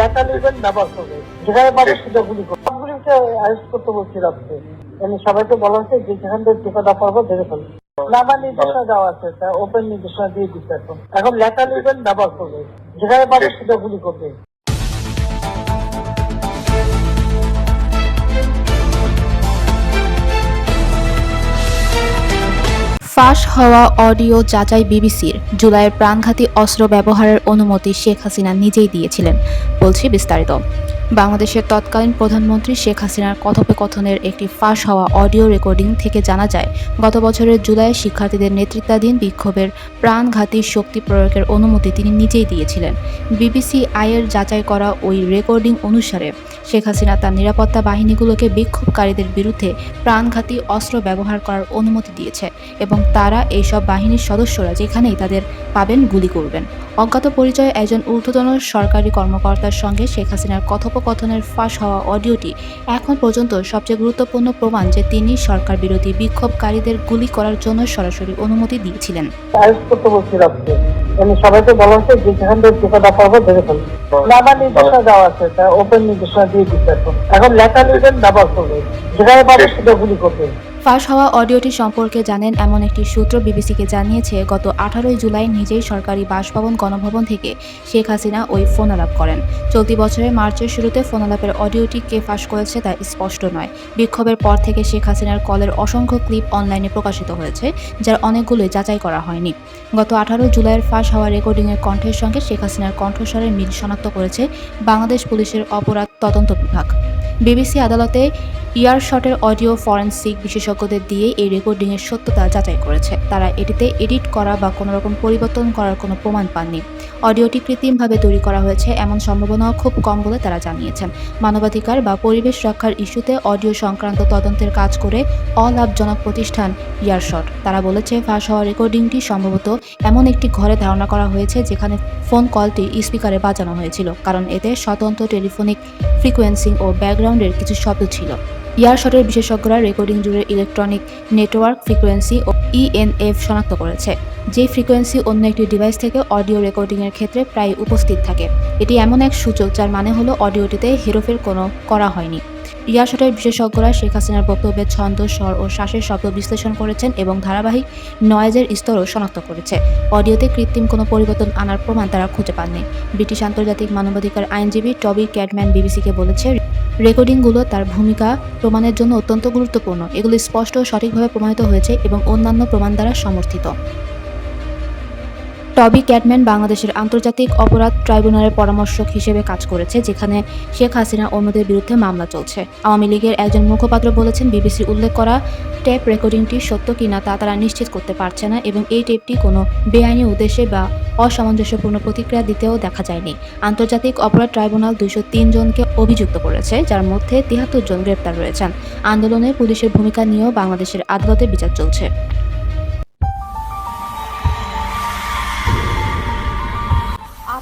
লেখা লিখবেন ব্যবহার করবে যেখানে পাবে সেটা গুলি করবে সবগুলিকে অ্যারেস্ট করতে বলছি রাত্রে। মানে সবাইকে বলা হচ্ছে যে যেখান থেকে টিকাটা পারব ধরে ফেলবে না আমার নির্দেশনা দেওয়া আছে ওপেন নির্দেশনা দিয়ে দিচ্ছে এখন। এখন লেখা লিখবেন ব্যবহার করবে যেখানে পাবে সেটা গুলি করবে। ফাঁস হওয়া অডিও যাচাই বিবিসির। জুলাইয়ের প্রাণঘাতী অস্ত্র ব্যবহারের অনুমতি শেখ হাসিনা নিজেই দিয়েছিলেন, বলছি বিস্তারিত। বাংলাদেশের তৎকালীন প্রধানমন্ত্রী শেখ হাসিনার কথোপকথনের একটি ফাঁস হওয়া অডিও রেকর্ডিং থেকে জানা যায়, গত বছরের জুলাইয়ে শিক্ষার্থীদের নেতৃত্বাধীন বিক্ষোভের প্রাণঘাতী শক্তি প্রয়োগের অনুমতি তিনি নিজেই দিয়েছিলেন। বিবিসি আয়ের যাচাই করা ওই রেকর্ডিং অনুসারে, শেখ হাসিনা তার নিরাপত্তা বাহিনীগুলোকে বিক্ষোভকারীদের বিরুদ্ধে প্রাণঘাতী অস্ত্র ব্যবহার করার অনুমতি দিয়েছে এবং তারা এইসব বাহিনীর সদস্যরা যেখানেই তাদের পাবেন গুলি করবেন। অজ্ঞাত পরিচয়ে একজন ঊর্ধ্বতন সরকারি কর্মকর্তার সঙ্গে শেখ হাসিনার কথোপকথনের ফাঁস হওয়া অডিওটি এখন পর্যন্ত সবচেয়ে গুরুত্বপূর্ণ প্রমাণ যে তিনি সরকার বিরোধী বিক্ষোভকারীদের গুলি করার জন্য সরাসরি অনুমতি দিয়েছিলেন। সবাইকে বলা হচ্ছে যেখান ফাঁস হওয়া অডিওটি সম্পর্কে জানেন এমন একটি সূত্র বিবিসিকে জানিয়েছে, গত আঠারোই জুলাই নিজেই সরকারি বাসভবন গণভবন থেকে শেখ হাসিনা ওই ফোন আলাপ করেন। চলতি বছরের মার্চের শুরুতে ফোন আলাপের অডিওটি কে ফাঁস করেছে তা স্পষ্ট নয়। বিক্ষোভের পর থেকে শেখ হাসিনার কলের অসংখ্য ক্লিপ অনলাইনে প্রকাশিত হয়েছে, যার অনেকগুলোই যাচাই করা হয়নি। গত আঠারো জুলাইয়ের ফাঁস হওয়া রেকর্ডিংয়ের কণ্ঠের সঙ্গে শেখ হাসিনার কণ্ঠস্বরের মিল শনাক্ত করেছে বাংলাদেশ পুলিশের অপরাধ তদন্ত বিভাগ। বিবিসি আদালতে ইয়ারশটের অডিও ফরেন্সিক বিশেষজ্ঞদের দিয়ে এই রেকর্ডিংয়ের সত্যতা যাচাই করেছে। তারা এটিতে এডিট করা বা কোনো রকম পরিবর্তন করার কোনো প্রমাণ পাননি। অডিওটি কৃত্রিমভাবে তৈরি করা হয়েছে এমন সম্ভাবনাও খুব কম বলে তারা জানিয়েছেন। মানবাধিকার বা পরিবেশ রক্ষার ইস্যুতে অডিও সংক্রান্ত তদন্তের কাজ করে অলাভজনক প্রতিষ্ঠান ইয়ারশট তারা বলেছে, ফাঁস হওয়া রেকর্ডিংটি সম্ভবত এমন একটি ঘরে ধারণা করা হয়েছে যেখানে ফোন কলটি স্পিকারে বাজানো হয়েছিল, কারণ এতে স্বতন্ত্র টেলিফোনিক ফ্রিকোয়েন্সি ও ব্যাকগ্রাউন্ডের কিছু শব্দ ছিল। ইয়ারশটের বিশেষজ্ঞরা রেকর্ডিং জুড়ে ইলেকট্রনিক নেটওয়ার্ক ফ্রিকোয়েন্সি ও ইএনএফ শনাক্ত করেছে, যে ফ্রিকোয়েন্সি অন্য একটি ডিভাইস থেকে অডিও রেকর্ডিংয়ের ক্ষেত্রে প্রায় উপস্থিত থাকে। এটি এমন এক সূচক, যার মানে হলো অডিওটিতে হেরফের কোনো করা হয়নি। ইয়ারশটের বিশেষজ্ঞরা শেখ হাসিনার বক্তব্যের ছন্দ, স্বর ও শ্বাসের শব্দ বিশ্লেষণ করেছেন এবং ধারাবাহিক নয়েজের স্তরও শনাক্ত করেছে। অডিওতে কৃত্রিম কোনো পরিবর্তন আনার প্রমাণ তারা খুঁজে পাননি। ব্রিটিশ আন্তর্জাতিক মানবাধিকার আইনজীবী টবি ক্যাটম্যান বিবিসিকে বলেছে, রেকর্ডিংগুলো তার ভূমিকা প্রমাণের জন্য অত্যন্ত গুরুত্বপূর্ণ। এগুলি স্পষ্ট ও সঠিকভাবে প্রমাণিত হয়েছে এবং অন্যান্য প্রমাণ দ্বারা সমর্থিত। টবি ক্যাটম্যান বাংলাদেশের আন্তর্জাতিক অপরাধ ট্রাইব্যুনালের পরামর্শক হিসেবে কাজ করেছে, যেখানে শেখ হাসিনা অন্যদের বিরুদ্ধে মামলা চলছে। আওয়ামী লীগের একজন মুখপাত্র বলেছেন, বিবিসির উল্লেখ করা টেপ রেকর্ডিংটি সত্য কিনা তা তারা নিশ্চিত করতে পারছে না এবং এই টেপটি কোনো বেআইনি উদ্দেশ্যে বা অসামঞ্জস্যপূর্ণ প্রতিক্রিয়া দিতেও দেখা যায়নি। আন্তর্জাতিক অপরাধ ট্রাইব্যুনাল দুইশো তিন জনকে অভিযুক্ত করেছে, যার মধ্যে তিয়াত্তর জন গ্রেপ্তার রয়েছেন। আন্দোলনে পুলিশের ভূমিকা নিয়েও বাংলাদেশের আদালতে বিচার চলছে।